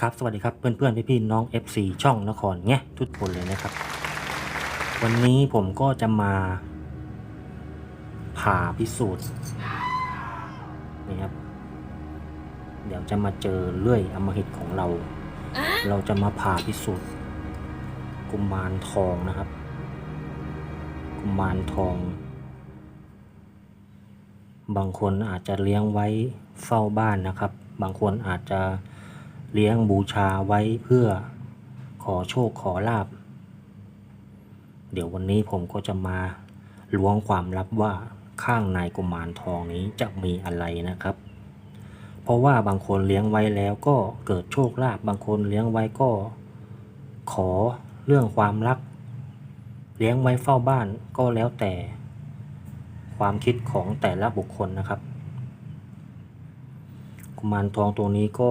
ครับสวัสดีครับเพื่อนๆพี่ๆน้อง FC ช่องนครแงะทุกคนเลยนะครับ วันนี้ผมก็จะมาผ่าพิสูจน์นี่ครับ เดี๋ยวจะมาเจอเลื่อยอมหิตของเรา เราจะมาผ่าพิสูจน์ กุมารทองนะครับ กุมารทอง บางคนอาจจะเลี้ยงไว้เฝ้าบ้านนะครับ บางคนอาจจะ เลี้ยงบูชาไว้เพื่อขอโชคขอลาบ เดี๋ยววันนี้ผมก็จะมาล้วงความลับว่าข้างในกุมารทองนี้จะมีอะไรนะครับ เพราะว่าบางคนเลี้ยงไว้แล้วก็เกิดโชคลาภบางคนเลี้ยงไว้ก็ ขอเรื่องความรัก เลี้ยงไว้เฝ้าบ้านก็แล้วแต่ ความคิดของแต่ละบุคคลนะครับ กุมารทองตัวนี้ก็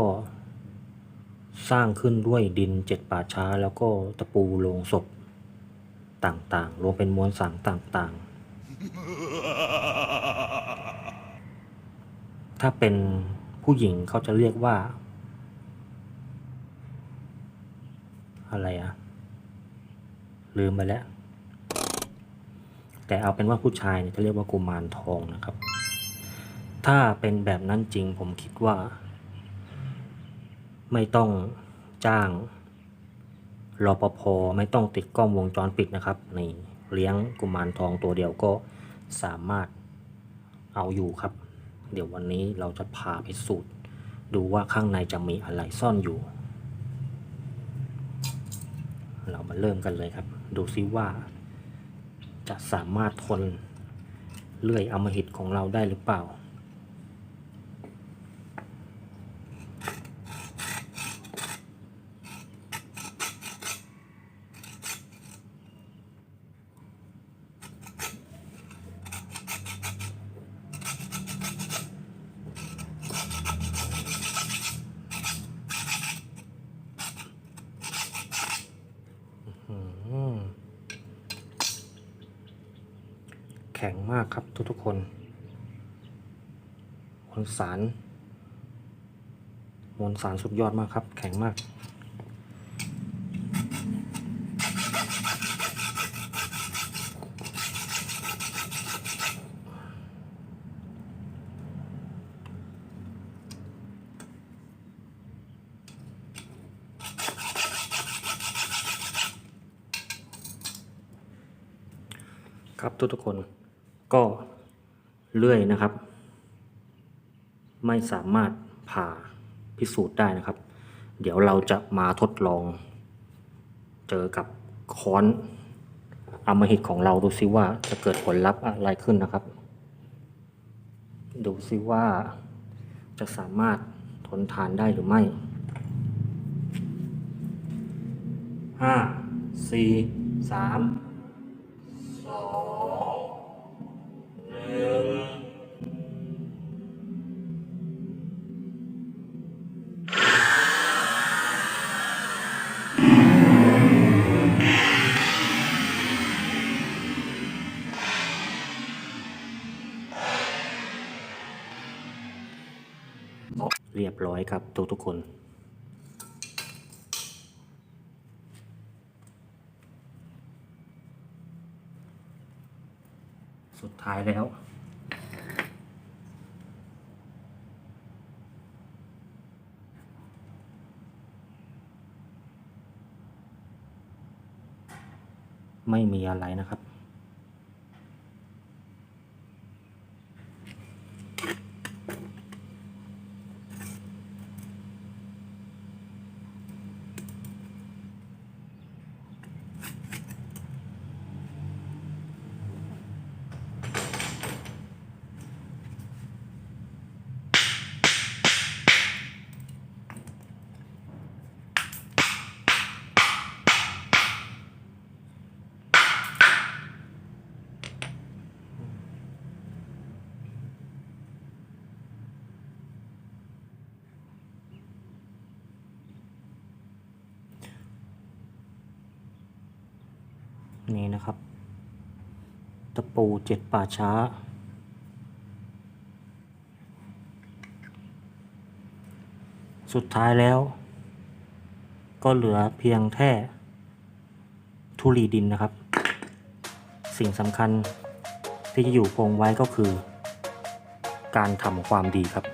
สร้างขึ้นด้วยดินเจ็ดป่าช้า แล้วก็ตะปูโลงศพต่างๆ รวมเป็นมวลสารต่างๆ ถ้าเป็นผู้หญิงเขาจะเรียกว่า อะไรอะลืมไปแล้ว แต่เอาเป็นว่าผู้ชายเนี่ยจะเรียกว่ากุมารทองนะครับ ถ้าเป็นแบบนั้นจริงผมคิดว่า ไม่ต้องจ้างรอปภไม่ต้องติดกล้องวงจรปิดนะครับนี่เลี้ยงกุมารทองตัวเดียวก็สามารถเอาอยู่ครับ เดี๋ยววันนี้เราจะพาไปสูตร ดูว่าข้างในจะมีอะไรซ่อนอยู่ เรามาเริ่มกันเลยครับ ดูซิว่า จะสามารถทนเลื่อยอมหิตของเราได้หรือเปล่า อืม แข็งมากครับทุกๆคนมวลสารมวลสารสุดยอดมากครับ แข็งมาก ครับทุกๆคน ก็เลื่อยนะครับ ไม่สามารถผ่าพิสูจน์ได้นะครับ เดี๋ยวเราจะมาทดลอง เจอกับค้อนอมหิตของเราดูซิว่าจะเกิดผลลัพธ์อะไรขึ้นนะครับ ดูซิว่าจะสามารถทนทานได้หรือไม่ห้าสี่สาม เรียบร้อยครับทุกทุกๆคน สุดท้ายแล้ว ไม่มีอะไรนะครับ นี่นะครับ ตะปูเจ็ดป่าช้า สุดท้ายแล้ว ก็เหลือเพียงแค่ทุลีดินนะครับ สิ่งสำคัญที่จะอยู่คงไว้ก็คือ การทำความดีครับ